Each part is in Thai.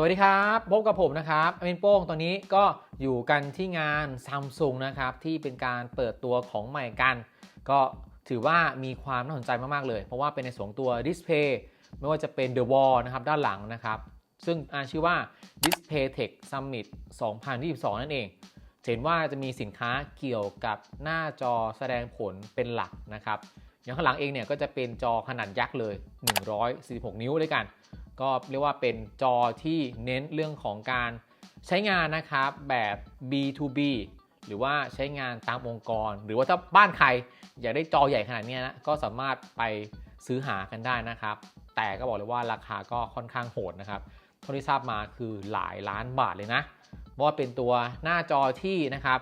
สวัสดีครับ พบกับผมนะครับอมินโป้งตอนนี้ก็อยู่กันที่งานซัมซุงนะครับ ที่เป็นการเปิดตัวของใหม่กัน ก็ถือว่ามีความน่าสนใจมาก ๆ เลย เพราะว่าเป็นในส่วนตัวดิสเพย์ไม่ว่าจะเป็น The Wall นะครับ ด้านหลังนะครับ ซึ่งอาชื่อว่า Display Tech Summit 2022 นั่นเอง เห็นว่าจะมีสินค้าเกี่ยวกับหน้าจอแสดงผลเป็นหลักนะครับอย่างข้างหลังเองเนี่ยก็จะเป็นจอขนาดยักษ์เลย 146 นิ้วด้วยกัน ก็เรียกว่าเป็นจอที่เน้นเรื่องของการใช้งานนะครับแบบ B2B หรือว่าใช้งานตามองค์กร หรือว่าถ้าบ้านใครอยากได้จอใหญ่ขนาดนี้นะก็สามารถไปซื้อหากันได้นะครับ แต่ก็บอกเลยว่าราคาก็ค่อนข้างโหดนะครับเท่าที่ทราบมาคือหลายล้านบาทเลยนะเพราะว่าเป็นตัวหน้าจอที่นะครับ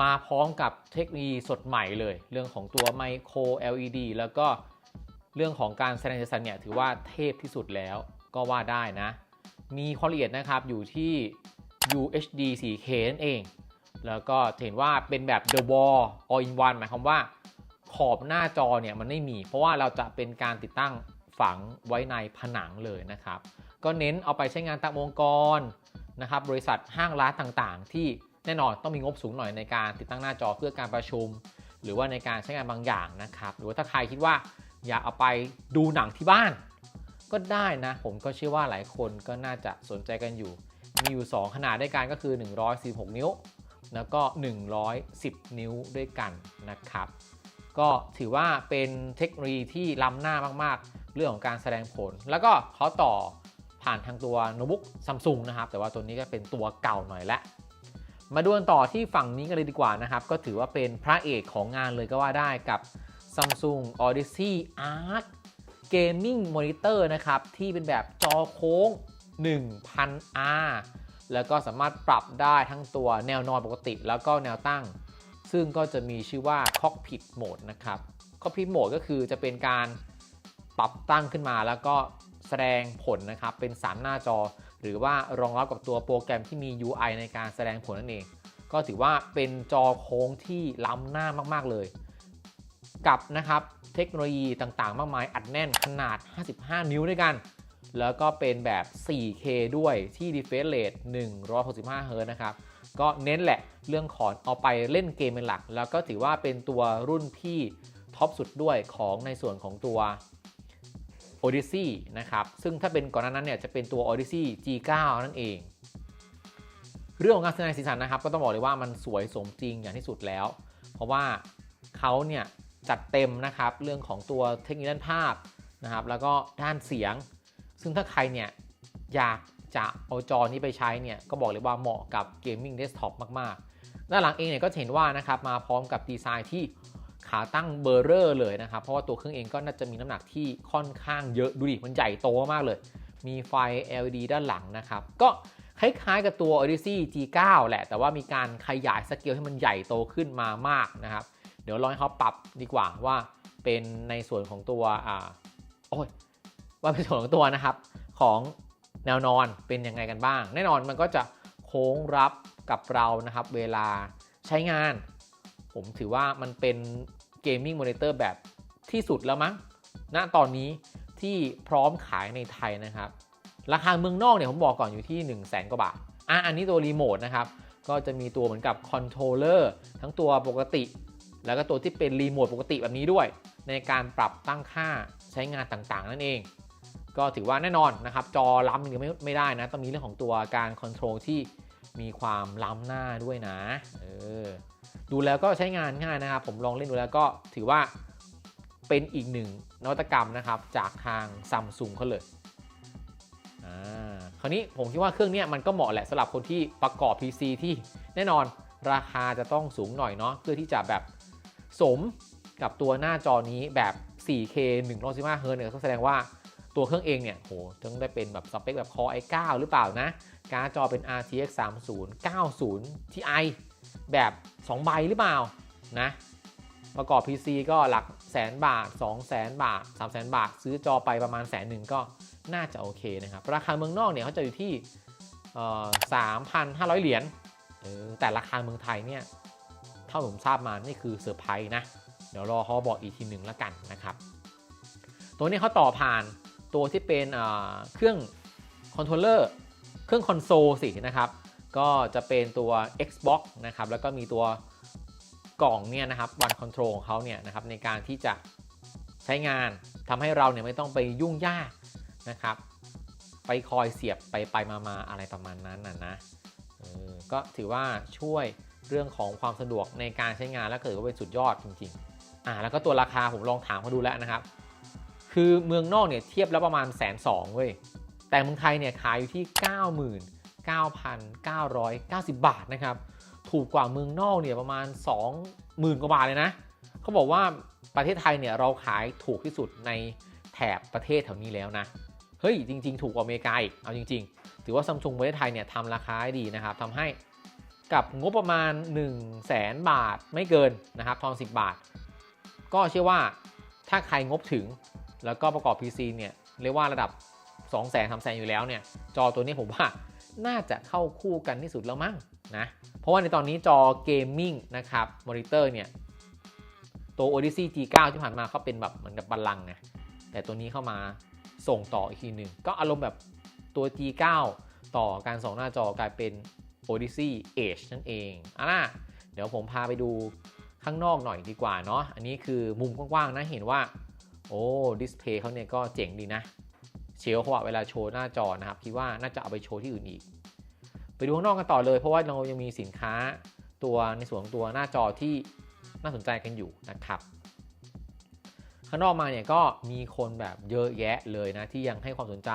มาพร้อมกับเทคโนโลยีสดใหม่เลย เรื่องของตัวไมโคร LED แล้วก็ เรื่องของการแสดงสัญเนี่ยถือว่าเทพที่สุดแล้วก็ว่าได้นะ มีความละเอียดนะครับอยู่ที่ UHD 4K นั่นเอง แล้วก็เห็นว่าเป็นแบบ The Wall All in One หมายความว่าขอบหน้าจอเนี่ยมันไม่มี เพราะว่าเราจะเป็นการติดตั้งฝังไว้ในผนังเลยนะครับ ก็เน้นเอาไปใช้งานตามองค์กรนะครับ บริษัทห้างร้านต่างๆ ที่แน่นอนต้องมีงบสูงหน่อยในการติดตั้งหน้าจอเพื่อการประชุม หรือว่าในการใช้งานบางอย่างนะครับ หรือว่าถ้าใครคิดว่า อยากเอาไปดูหนังที่บ้าน ก็ได้นะ ผมก็เชื่อว่าหลายคนก็น่าจะสนใจกันอยู่ มีอยู่ 2 ขนาดด้วยกันก็คือ 146 นิ้ว แล้วก็ 110 นิ้วด้วยกันนะครับ ก็ถือว่าเป็นเทคโนโลยีที่ล้ำหน้ามากๆ เรื่องของการแสดงผล แล้วก็เขาต่อผ่านทางตัวโน้ตบุ๊กซัมซุงนะครับ แต่ว่าตัวนี้ก็เป็นตัวเก่าหน่อยละมาดูกันต่อที่ฝั่งนี้กันเลยดีกว่านะครับ ก็ถือว่าเป็นพระเอกของงานเลยก็ว่าได้กับ Samsung Odyssey Arc Gaming Monitor นะครับ ที่เป็นแบบจอโค้ง 1000R แล้วก็สามารถปรับได้ทั้งตัวแนวนอนปกติแล้วก็แนวตั้ง ซึ่งก็จะมีชื่อว่า Cockpit Mode นะครับ Cockpit Mode ก็คือจะเป็นการปรับตั้งขึ้นมาแล้วก็แสดงผลนะครับ เป็น 3 หน้าจอ หรือว่ารองรับกับตัวโปรแกรมที่มี UI ในการแสดงผลนั่นเอง ก็ถือว่าเป็นจอโค้งที่ล้ำหน้ามาก ๆ เลย กับนะครับเทคโนโลยีต่างๆ มากมายอัดแน่นขนาด 55 นิ้วด้วยกัน แล้วก็เป็นแบบ 4K ด้วยที่ refresh rate 165 Hz นะครับ ก็เน้นแหละเรื่องของเอาไปเล่นเกมเป็นหลัก แล้วก็ถือว่าเป็นตัวรุ่นพี่ท็อปสุดด้วยของในส่วนของตัว Odyssey นะครับ ซึ่งถ้าเป็นก่อนหน้านั้นเนี่ยจะเป็นตัว Odyssey G9 นั่นเอง เรื่องของการแสดงสีสันนะครับ ก็ต้องบอกเลยว่ามันสวยสมจริงอย่างที่สุดแล้ว เพราะว่าเขาเนี่ย จัดเต็มนะครับ เรื่องของตัวเทคนิคด้านภาพนะครับ แล้วก็ด้านเสียง ซึ่งถ้าใครเนี่ยอยากจะเอาจอนี้ไปใช้เนี่ยก็บอกเลยว่าเหมาะกับเกมมิ่งเดสก์ท็อปมากๆ ด้านหลังเองเนี่ยก็เห็นว่านะครับมาพร้อมกับดีไซน์ที่ขาตั้งเบอร์เรอร์เลยนะครับ เพราะว่าตัวเครื่องเองก็น่าจะมีน้ำหนักที่ค่อนข้างเยอะดูดิมันใหญ่โตมากเลย มีไฟ LED ด้านหลังนะครับ ก็คล้ายๆกับตัว Odyssey G9 แหละ แต่ว่ามีการขยายสเกลให้มันใหญ่โตขึ้นมามากนะครับ ดี๋ยวลองให้เขาปรับดีกว่าว่าเป็นในส่วนของตัวอ่าโอ้ยว่าเป็นส่วนของตัวนะครับ ของแนวนอนเป็นยังไงกันบ้าง แน่นอนมันก็จะโค้งรับกับเรานะครับ เวลาใช้งาน ผมถือว่ามันเป็นเกมมิ่งมอนิเตอร์แบบที่สุดแล้วมั้งณตอนนี้ที่พร้อมขายในไทยนะครับ ราคาเมืองนอกเนี่ยผมบอกก่อนอยู่ที่ 1 0 0 0 0แสนกว่าบาทอะอันนี้ตัวรีโมทนะครับ ก็จะมีตัวเหมือนกับคอนโทรลเลอร์ทั้งตัวปกติ แล้วก็ตัวที่เป็นรีโมทปกติแบบนี้ด้วย ในการปรับตั้งค่าใช้งานต่างๆ นั่นเอง ก็ถือว่าแน่นอนนะครับ จอล้ำยังไม่ไม่ได้นะ ต้องมีเรื่องของตัวการคอนโทรลที่มีความล้ำหน้าด้วยนะเออดูแล้วก็ใช้งานง่ายนะครับ ผมลองเล่นดูแล้วก็ถือว่าเป็นอีกหนึ่งนวัตกรรมนะครับ จากทางซัมซุงเขาเลยอ่าคราวนี้ผมคิดว่าเครื่องนี้มันก็เหมาะแหละสำหรับคนที่ประกอบ PC ที่แน่นอนราคาจะต้องสูงหน่อยเนาะเพื่อที่จะแบบ สมกับตัวหน้าจอนี้แบบ 4K 115 Hz เนี่ยก็แสดงว่าตัวเครื่องเองเนี่ยโหต้องได้เป็นแบบสเปคแบบ Core i9 หรือเปล่านะ การ์ดจอเป็น RTX 3090 Ti แบบ 2 ใบหรือเปล่านะ ประกอบ PC ก็หลักแสนบาท 2 แสนบาท 3 แสนบาท ซื้อจอไปประมาณแสนหนึ่งก็น่าจะโอเคนะครับ ราคาเมืองนอกเนี่ยเขาจะอยู่ที่สามพันห้าร้อยเหรียญแต่ราคาเมืองไทยเนี่ย เท่าผมทราบมานี่คือเซอร์ไพรส์นะ เดี๋ยวรอเขาบอกอีกทีหนึ่งแล้วกันนะครับ ตัวนี้เขาต่อผ่านตัวที่เป็นเครื่องคอนโทรลเลอร์เครื่องคอนโซลสินะครับ ก็จะเป็นตัว Xbox นะครับ แล้วก็มีตัวกล่องเนี่ยนะครับวันคอนโทรลของเขาเนี่ยนะครับในการที่จะใช้งานทำให้เราเนี่ยไม่ต้องไปยุ่งยากนะครับ ไปคอยเสียบไปไปมามาอะไรประมาณนั้นนะนะก็ถือว่าช่วย เรื่องของความสะดวกในการใช้งานและเกิดว่าเป็นสุดยอดจริงๆอ่าแล้วก็ตัวราคาผมลองถามเขาดูแล้วนะครับ คือเมืองนอกเนี่ยเทียบแล้วประมาณแสนสองเว้ยแต่เมืองไทยเนี่ยขายอยู่ที่ 99,990 บาทนะครับถูกกว่าเมืองนอกเนี่ยประมาณ 20,000 กว่าบาทเลยนะเขาบอกว่าประเทศไทยเนี่ยเราขายถูกที่สุดในแถบประเทศแถวนี้แล้วนะเฮ้ยจริง ๆ ถูกกว่าอเมริกาอีกเอาจริง ๆ ถือว่าซัมซุงประเทศไทยเนี่ยทำราคาดีนะครับทำให้ กับงบประมาณ 1 0 0 0 0แสนบาทไม่เกินนะครับทอน10 บาท ก็เชื่อว่าถ้าใครงบถึงแล้วก็ประกอบ PC เนี่ยเรียกว่าระดับ 2 0 0 0 0 0 3 0 0 0 0 อยู่แล้วเนี่ยจอตัวนี้ผมว่าน่าจะเข้าคู่กันที่สุดแล้วมั้งนะเพราะว่าในตอนนี้จอเกมมิ่งนะครับมอนิเตอร์เนี่ยตัว Odyssey G9 ที่ผ่านมาเขาเป็นแบบเหมือนกับบัลลังก์ไงแต่ตัวนี้เข้ามาส่งต่ออีกทีหนึ่งก็อารมณ์แบบตัว G9 ต่อการส่องหน้าจอกลายเป็น Odyssey Edge นั่นเองอะนะเดี๋ยวผมพาไปดูข้างนอกหน่อยดีกว่าเนาะ อันนี้คือมุมกว้างๆนะ เห็นว่า โอ้ดิสเพย์เขาเนี่ยก็เจ๋งดีนะ เชลเขาว่าเวลาโชว์หน้าจอนะครับ คิดว่าน่าจะเอาไปโชว์ที่อื่นอีก ไปดูข้างนอกกันต่อเลย เพราะว่าเรายังมีสินค้าตัวในส่วนตัวหน้าจอที่น่าสนใจกันอยู่นะครับ ข้างนอกมาเนี่ยก็มีคนแบบเยอะแยะเลยนะ ที่ยังให้ความสนใจ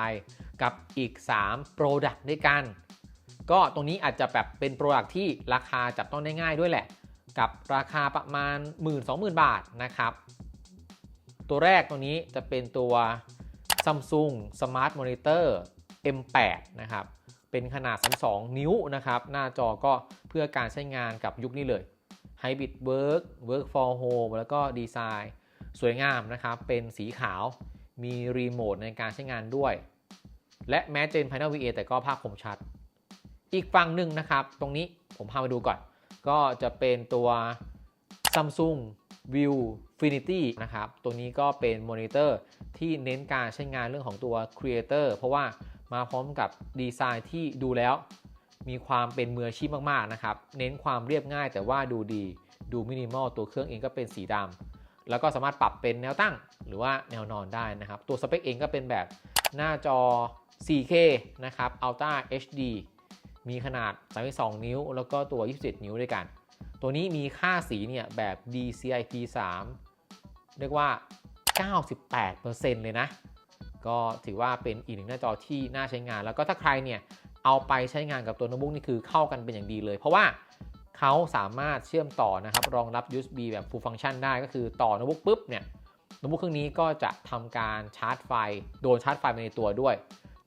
กับอีก 3 Product ด้วยกัน ก็ตรงนี้อาจจะแบบเป็น Product ที่ราคาจับต้องได้ง่ายด้วยแหละ กับราคาประมาณ 12,000บาทนะครับ ตัวแรกตัวนี้จะเป็นตัว Samsung Smart Monitor M8 นะครับ เป็นขนาด 32 นิ้วนะครับ หน้าจอก็เพื่อการใช้งานกับยุคนี้เลย Hybrid Work Work for Home แล้วก็ดีไซน์สวยงามนะครับ เป็นสีขาว มีรีโมทในการใช้งานด้วย และแม้จะเป็น Panel VA แต่ก็ภาพคมชัด อีกฝั่งหนึ่งนะครับ ตรงนี้ผมพามาดูก่อน ก็จะเป็นตัว Samsung View Finity นะครับ ตัวนี้ก็เป็นมอนิเตอร์ที่เน้นการใช้งานเรื่องของตัว Creator เพราะว่ามาพร้อมกับดีไซน์ที่ดูแล้ว มีความเป็นมืออาชีพมากๆนะครับ เน้นความเรียบง่ายแต่ว่าดูดีดูมินิมอลตัวเครื่องเองก็เป็นสีดำแล้วก็สามารถปรับเป็นแนวตั้งหรือว่าแนวนอนได้นะครับ ตัวสเปคเองก็เป็นแบบหน้าจอ 4K นะครับ Ultra HD มีขนาด 32 นิ้ว แล้วก็ตัว 27 นิ้วด้วยกัน ตัวนี้มีค่าสีเนี่ยแบบ DCI-P3 เรียกว่า 98%เลยนะ ก็ถือว่าเป็นอีกหนึ่งหน้าจอที่น่าใช้งาน แล้วก็ถ้าใครเนี่ยเอาไปใช้งานกับตัวโน้ตบุ๊กนี่คือเข้ากันเป็นอย่างดีเลย เพราะว่าเขาสามารถเชื่อมต่อนะครับรองรับ USB แบบ full function ได้ก็คือต่อโน้ตบุ๊กปุ๊บเนี่ยโน้ตบุ๊กเครื่องนี้ก็จะทำการชาร์จไฟ โดนชาร์จไฟไปในตัวด้วย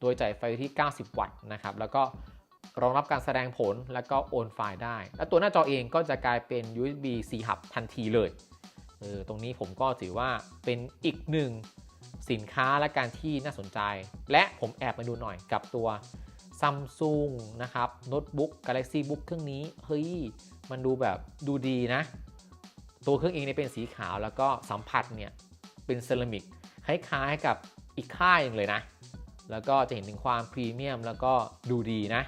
โดยจ่ายไฟที่ 90 วัตต์นะครับ แล้วก็ รองรับการแสดงผลแล้วก็โอนไฟล์ได้ แล้วตัวหน้าจอเองก็จะกลายเป็น USB C hub ทันทีเลยเออตรงนี้ผมก็ถือว่าเป็นอีกหนึ่งสินค้าและการที่น่าสนใจ และผมแอบมาดูหน่อยกับตัว Samsung นะครับโน้ตบุ๊ก Galaxy Book เครื่องนี้ เฮ้ย มันดูแบบดูดีนะ ตัวเครื่องเองเนี่ยเป็นสีขาวแล้วก็สัมผัสเนี่ย เป็นเซรามิกคล้ายๆกับอีกค่ายหนึ่งเลยนะ แล้วก็จะเห็นถึงความพรีเมียมแล้วก็ดูดีนะ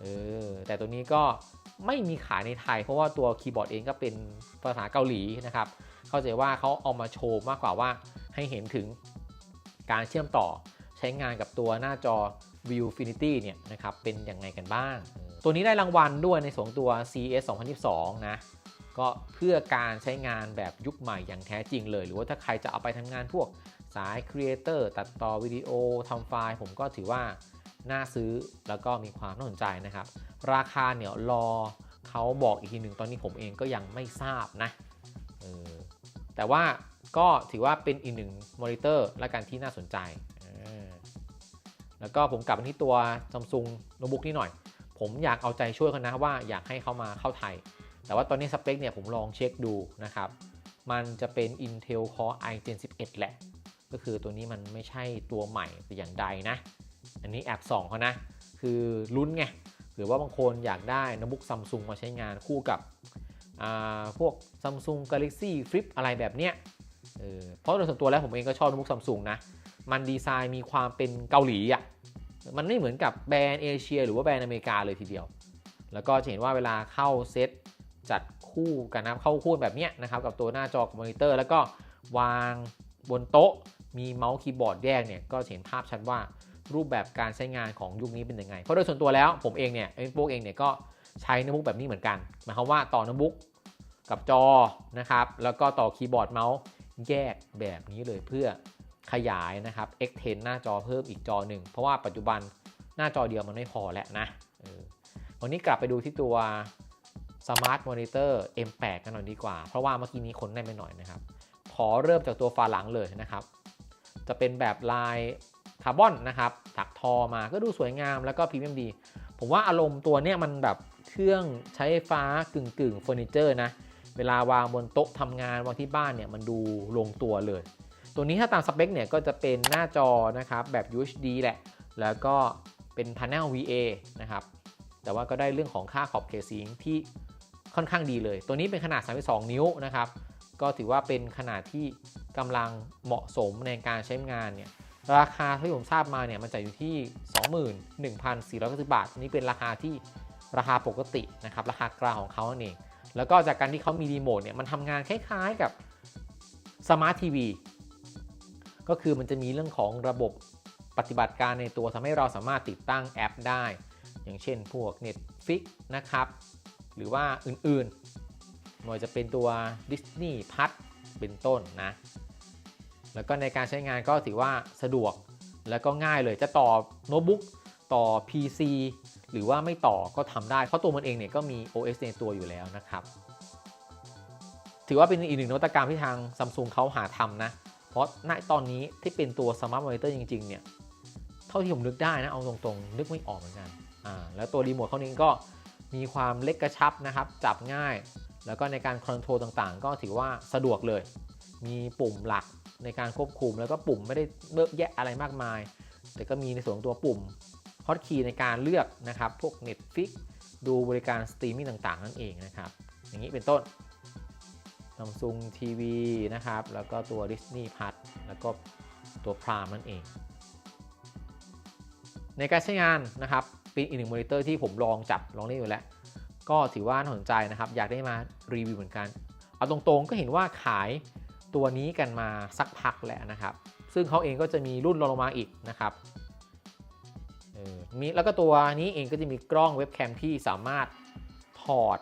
เออแต่ตัวนี้ก็ไม่มีขายในไทย เพราะว่าตัวคีย์บอร์ดเองก็เป็นภาษาเกาหลีนะครับ เข้าใจว่าเขาเอามาโชว์มากกว่าว่าให้เห็นถึงการเชื่อมต่อใช้งานกับตัวหน้าจอ Viewfinity เนี่ยนะครับเป็นยังไงกันบ้าง ตัวนี้ได้รางวัลด้วยในส่วนตัว CES 2022 นะ ก็เพื่อการใช้งานแบบยุคใหม่อย่างแท้จริงเลย หรือว่าถ้าใครจะเอาไปทำงานพวกสายครีเอเตอร์ตัดต่อวิดีโอทำไฟล์ ผมก็ถือว่า น่าซื้อแล้วก็มีความน่าสนใจนะครับ ราคาเนี่ยรอเขาบอกอีกทีหนึ่งตอนนี้ผมเองก็ยังไม่ทราบนะออแต่ว่าก็ถือว่าเป็นอีกหนึ่งมอนิเตอร์และการที่น่าสนใจ แล้วก็ผมกลับมาที่ตัว Samsung โน้ตบุ๊กนี่หน่อย ผมอยากเอาใจช่วยเขานะว่าอยากให้เขามาเข้าไทย แต่ว่าตอนนี้สเปคเนี่ยผมลองเช็คดูนะครับ มันจะเป็น Intel Core i Gen 11 แหละ ก็คือตัวนี้มันไม่ใช่ตัวใหม่แต่อย่างใดนะ อันนี้แอบส่องเขานะ คือลุ้นไงหรือว่าบางคนอยากได้โน้ตบุ๊กซัมซุงมาใช้งานคู่กับพวก Samsung Galaxy Flip อะไรแบบเนี้ยเออเพราะโดยส่วนตัวแล้วผมเองก็ชอบโน้ตบุ๊กซัมซุงนะ มันดีไซน์มีความเป็นเกาหลีอะ มันไม่เหมือนกับแบรนด์เอเชีย หรือว่าแบรนด์อเมริกาเลยทีเดียว แล้วก็จะเห็นว่าเวลาเข้าเซตจัดคู่กันนะเข้าคู่แบบเนี้ยนะครับกับตัวหน้าจอมอนิเตอร์ แล้วก็วางบนโต๊ะมีเมาส์คีย์บอร์ดแยกเนี่ยก็เห็นภาพชัดว่า รูปแบบการใช้งานของยุคนี้เป็นยังไง เพราะโดยส่วนตัวแล้วผมเองเนี่ยเอ็นโฟกเองเนี่ยก็ใช้โน้ตบุ๊กแบบนี้เหมือนกันหมายความว่าต่อโน้ตบุ๊กกับจอนะครับ แล้วก็ต่อคีย์บอร์ดเมาส์แยกแบบนี้เลยเพื่อขยายนะครับ extend หน้าจอเพิ่มอีกจอหนึ่งเพราะว่าปัจจุบันหน้าจอเดียวมันไม่พอแล้วนะวันนี้กลับไปดูที่ตัว Smart Monitor M8 กันหน่อยดีกว่า เพราะว่าเมื่อกี้นี้คนแน่นไปหน่อยนะครับ ขอเริ่มจากตัวฝาหลังเลยนะครับ จะเป็นแบบลาย คาร์บอนนะครับถักทอมาก็ดูสวยงามแล้วก็พรีเมียมดี ผมว่าอารมณ์ตัวเนี้ยมันแบบเครื่องใช้ไฟฟ้ากึ่งกึ่งเฟอร์นิเจอร์นะ เวลาวางบนโต๊ะทำงานวางที่บ้านเนี่ยมันดูลงตัวเลย ตัวนี้ถ้าตามสเปคเนี่ยก็จะเป็นหน้าจอนะครับแบบ UHD แหละ แล้วก็เป็น Panel VA นะครับ แต่ว่าก็ได้เรื่องของค่าขอบเขตสีที่ค่อนข้างดีเลย ตัวนี้เป็นขนาด 32 นิ้วนะครับ ก็ถือว่าเป็นขนาดที่กำลังเหมาะสมในการใช้งานเนี่ย ราคาที่ผมทราบมาเนี่ยมันจะอยู่ที่ 21,490 บาท นี่เป็นราคาที่ราคาปกตินะครับราคากลางของเขาเองแล้วก็จากการที่เขามีรีโมทเนี่ยมันทำงานคล้ายๆกับสมาร์ททีวีก็คือมันจะมีเรื่องของระบบปฏิบัติการในตัวทำให้เราสามารถติดตั้งแอปได้ อย่างเช่นพวก Netflix นะครับ หรือว่าอื่นๆไม่ว่าจะเป็นตัว Disney p l u s เป็นต้นนะ แล้วก็ในการใช้งานก็ถือว่าสะดวกแล้วก็ง่ายเลยจะต่อโน้ตบุ๊กต่อ PC หรือว่าไม่ต่อก็ทำได้ เพราะตัวมันเองเนี่ยก็มี OS ในตัวอยู่แล้วนะครับ ถือว่าเป็นอีกหนึ่งนวัตกรรมที่ทางซัมซุงเขาหาทำนะ เพราะณตอนนี้ที่เป็นตัว Smart Monitor จริง ๆ เนี่ย เท่าที่ผมนึกได้นะ เอาตรงๆ นึกไม่ออกเหมือนกันอ่าแล้วตัวรีโมทเขาเองก็มีความเล็กกระชับนะครับ จับง่าย แล้วก็ในการคอนโทรลต่างๆ ก็ถือว่าสะดวกเลย มีปุ่มหลักในการควบคุม แล้วก็ปุ่มไม่ได้เลือกแยะอะไรมากมาย แต่ก็มีในส่วนตัวปุ่มฮอตคีย์ในการเลือกนะครับ พวก Netflix ดูบริการสตรีมมิ่งต่างๆ นั่นเองนะครับ อย่างนี้เป็นต้น Samsung TV นะครับ แล้วก็ตัว Disney Plus แล้วก็ตัว Prime นั่นเอง ในการใช้งานนะครับเป็นอีกหนึ่งมอนิเตอร์ที่ผมลองจับลองเล่นอยู่แล้ว ก็ถือว่าน่าสนใจนะครับ อยากได้มารีวิวเหมือนกัน เอาตรงๆก็เห็นว่าขาย ตัวนี้กันมาสักพักแล้วนะครับ ซึ่งเขาเองก็จะมีรุ่นรองลงมาอีกนะครับเออมีแล้วก็ตัวนี้เองก็จะมีกล้องเว็บแคมที่สามารถถอด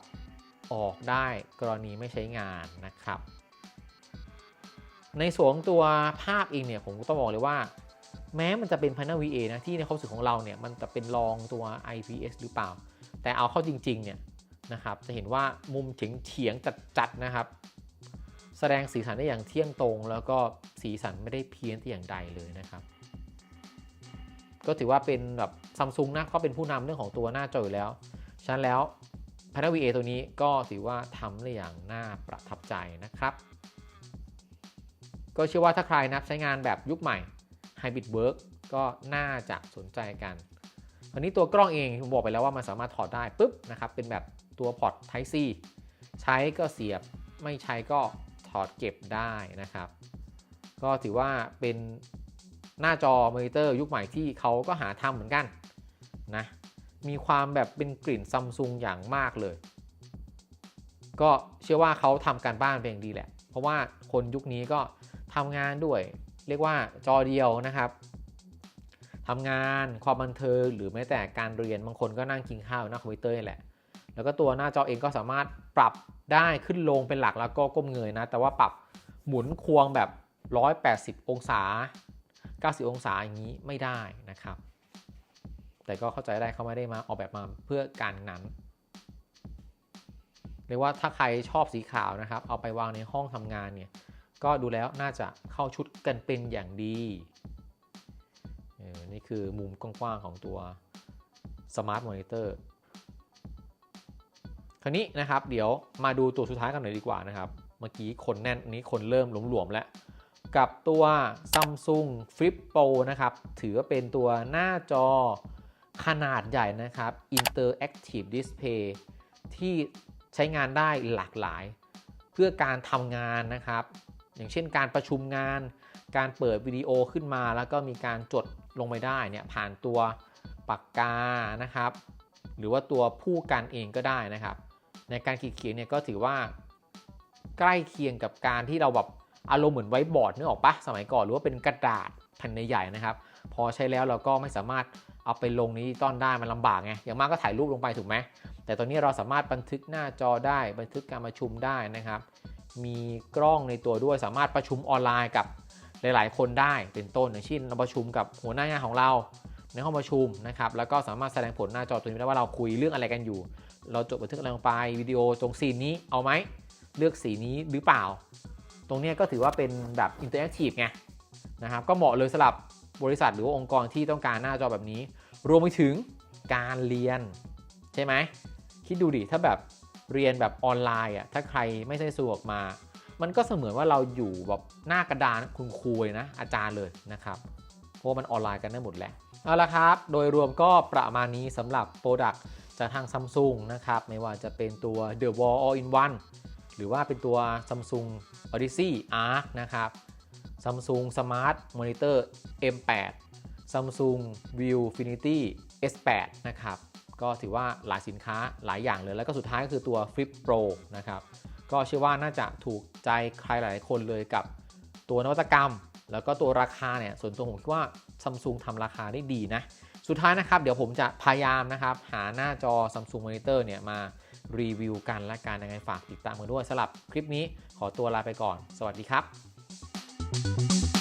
ออกได้กรณีไม่ใช้งานนะครับ ในส่วนตัวภาพเองเนี่ยผมก็ต้องบอกเลยว่า แม้มันจะเป็น Panel VA นะที่ในความรู้สึกของเราเนี่ยมันจะเป็นรองตัว IPS หรือเปล่า แต่เอาเข้าจริงๆเนี่ยนะครับจะเห็นว่ามุมเฉียงเฉียงจัดๆนะครับ แสดงสีสันได้อย่างเที่ยงตรง แล้วก็สีสันไม่ได้เพี้ยนแต่อย่างใดเลยนะครับ ก็ถือว่าเป็นแบบซัมซุงนะเขาเป็นผู้นำเรื่องของตัวหน้าจออยู่แล้วฉะนั้นแล้ว Panel VA ตัวนี้ก็ถือว่าทำได้อย่างน่าประทับใจนะครับ ก็เชื่อว่าถ้าใครนะใช้งานแบบยุคใหม่ Hybrid Work ก็น่าจะสนใจกันคราวนี้ตัวกล้องเองผมบอกไปแล้วว่ามันสามารถถอดได้ปุ๊บนะครับเป็นแบบตัวพอร์ต Type C ใช้ก็เสียบไม่ใช้ก็ ถอดเก็บได้นะครับ ก็ถือว่าเป็นหน้าจอมอนิเตอร์ยุคใหม่ที่เขาก็หาทำเหมือนกันนะมีความแบบเป็นกลิ่นซัมซุงอย่างมากเลย ก็เชื่อว่าเขาทำการบ้านเป็นอย่างดีแหละ เพราะว่าคนยุคนี้ก็ทำงานด้วย เรียกว่าจอเดียวนะครับทำงานความบันเทิงหรือแม้แต่การเรียนบางคนก็นั่งกินข้าวหน้าคอมพิวเตอร์นี่แหละ แล้วก็ตัวหน้าจอเองก็สามารถ ปรับได้ขึ้นลงเป็นหลักแล้วก็ก้มเงยนะ แต่ว่าปรับหมุนควงแบบ 180 องศา 90 องศาอย่างนี้ไม่ได้นะครับ แต่ก็เข้าใจได้เขาไม่ได้มาออกแบบมาเพื่อการนั้นเรียกว่าถ้าใครชอบสีขาวนะครับ เอาไปวางในห้องทำงานเนี่ยก็ดูแล้วน่าจะเข้าชุดกันเป็นอย่างดีนี่คือมุมกว้างๆของตัว Smart Monitor คราวนี้นะครับ เดี๋ยวมาดูตัวสุดท้ายกันหน่อยดีกว่านะครับ เมื่อกี้คนแน่นนนี้คนเริ่มหลวมๆแล้ว กับตัว Samsung Flip Pro นะครับ ถือว่าเป็นตัวหน้าจอขนาดใหญ่นะครับ Interactive Display ที่ใช้งานได้หลากหลาย เพื่อการทำงานนะครับ อย่างเช่นการประชุมงาน การเปิดวิดีโอขึ้นมา แล้วก็มีการจดลงไปได้เนี่ยผ่านตัวปากกานะครับ หรือว่าตัวผู้กันเองก็ได้นะครับ ในการขีดเขียนเนี่ยก็ถือว่าใกล้เคียงกับการที่เราแบบอารมณ์เหมือนไว้บอร์ดนึกออกปะสมัยก่อนหรือว่าเป็นกระดาษแผ่นใหญ่ๆนะครับ พอใช้แล้วเราก็ไม่สามารถเอาไปลงนดิจิตอลได้มันลำบากไงอย่างมากก็ถ่ายรูปลงไปถูกไหมแต่ตอนนี้เราสามารถบันทึกหน้าจอได้บันทึกการประชุมได้นะครับ มีกล้องในตัวด้วยสามารถประชุมออนไลน์กับหลาย ๆ คนได้เป็นต้นอย่างเช่นเราประชุมกับหัวหน้างานของเราในห้องประชุมนะครับแล้วก็สามารถแสดงผลหน้าจอตัวนี้ได้ว่าเราคุยเรื่องอะไรกันอยู่ เราจดบันทึกอะไรลงไปวิดีโอตรงซีนนี้เอาไหมเลือกสีนี้หรือเปล่า ตรงนี้ก็ถือว่าเป็นแบบอินเตอร์แอคทีฟไงนะครับก็เหมาะเลยสำหรับบริษัทหรือว่าองค์กรที่ต้องการหน้าจอแบบนี้ รวมไปถึงการเรียน ใช่ไหมคิดดูดิถ้าแบบเรียนแบบออนไลน์อะถ้าใครไม่ใช่สะดวกมา มันก็เสมือนว่าเราอยู่แบบหน้ากระดานคุณครูเลยนะ อาจารย์เลยนะครับเพราะมันออนไลน์กันได้หมดแหละเอาละครับ โดยรวมก็ประมาณนี้สำหรับโปรดักต์ จากทาง Samsung นะครับ ไม่ว่าจะเป็นตัว The Wall All in One หรือว่าเป็นตัว Samsung Odyssey Arc นะครับ Samsung Smart Monitor M8 Samsung Viewfinity S8 นะครับ ก็ถือว่าหลายสินค้าหลายอย่างเลย แล้วก็สุดท้ายก็คือตัว Flip Pro นะครับ ก็เชื่อว่าน่าจะถูกใจใครหลายคนเลยกับตัวนวัตกรรม แล้วก็ตัวราคาเนี่ย ส่วนตัวผมคิดว่า Samsung ทำราคาได้ดีนะ สุดท้ายนะครับเดี๋ยวผมจะพยายามนะครับ หาหน้าจอ Samsung Monitor เนี่ยมารีวิวกันและการยังไงฝากติดตามกันด้วยสำหรับคลิปนี้ขอตัวลาไปก่อน สวัสดีครับ